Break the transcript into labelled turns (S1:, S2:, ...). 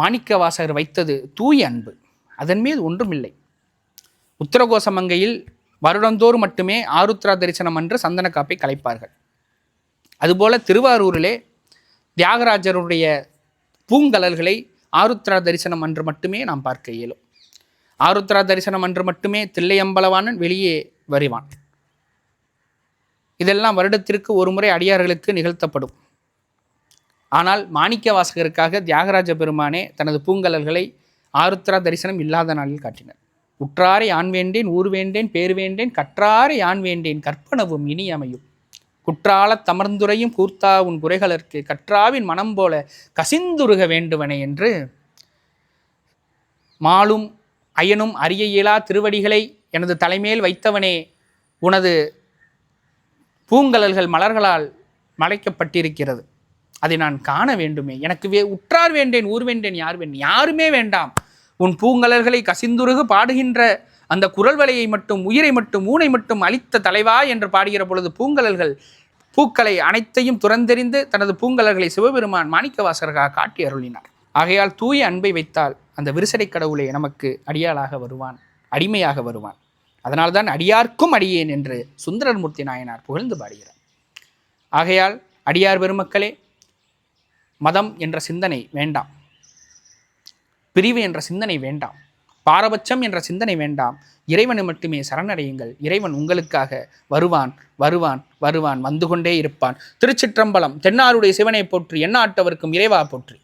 S1: மாணிக்க வாசகர் வைத்தது தூய அன்பு. அதன் மீது ஒன்றுமில்லை. உத்தரகோசமங்கையில் வருடந்தோறும் மட்டுமே ஆருத்ரா தரிசனம் என்று சந்தன காப்பை கலைப்பார்கள். அதுபோல திருவாரூரிலே தியாகராஜருடைய பூங்கலல்களை ஆருத்ரா தரிசனம் அன்று மட்டுமே நாம் பார்க்க இயலும். ஆருத்ரா தரிசனம் அன்று மட்டுமே தில்லையம்பலவானன் வெளியே வருவான். இதெல்லாம் வருடத்திற்கு ஒரு முறை அடியார்களுக்கு நிகழ்த்தப்படும். ஆனால் மாணிக்க வாசகருக்காக தியாகராஜ பெருமானே தனது பூங்கலல்களை ஆருத்ரா தரிசனம் இல்லாத நாளில் காட்டினர். உற்றாரை யான் வேண்டேன் ஊர் வேண்டேன் பேர் வேண்டேன் கற்றாரை யான் வேண்டேன் கற்பனவும் இனி அமையும் குற்றாலத் தமர்ந்துரையும் கூர்த்தா உன் குறைகளற்கு கற்றாவின் மனம் போல கசிந்துருக வேண்டுவனே என்று மாலும் அயனும் அரிய இயலா திருவடிகளை எனது தலைமேல் வைத்தவனே உனது பூங்கலல்கள் மலர்களால் மலைக்கப்பட்டிருக்கிறது. அதை நான் காண வேண்டுமே. எனக்கு வே உற்றார் வேண்டேன் ஊர் வேண்டேன் யார் வேண்டேன்? யாருமே வேண்டாம். உன் பூங்கலர்களை கசிந்துருகு பாடுகின்ற அந்த குரல் வலையை மட்டும் உயிரை மட்டும் ஊனை மட்டும் அளித்த தலைவா என்று பாடுகிற பொழுது பூங்கலர்கள் பூக்களை அனைத்தையும் துறந்தெறிந்து தனது பூங்கலர்களை சிவபெருமான் மாணிக்கவாசகராக காட்டி அருளினார். ஆகையால் தூய அன்பை வைத்தால் அந்த விரிசடை கடவுளை நமக்கு அடியாளாக வருவான் அடிமையாக வருவான். அதனால்தான் அடியார்க்கும் அடியேன் என்று சுந்தரமூர்த்தி நாயனார் புகழ்ந்து பாடுகிறார். ஆகையால் அடியார் பெருமக்களே மதம் என்ற சிந்தனை வேண்டாம். பிரிவு என்ற சிந்தனை வேண்டாம். பாரபட்சம் என்ற சிந்தனை வேண்டாம். இறைவனை மட்டுமே சரணடையுங்கள். இறைவன் உங்களுக்காக வருவான் வருவான் வருவான் வந்து கொண்டே இருப்பான். திருச்சிற்றம்பலம் தென்னாருடைய சிவனை போற்றி எண்ணாட்டவர்க்கும் இறைவா போற்றி.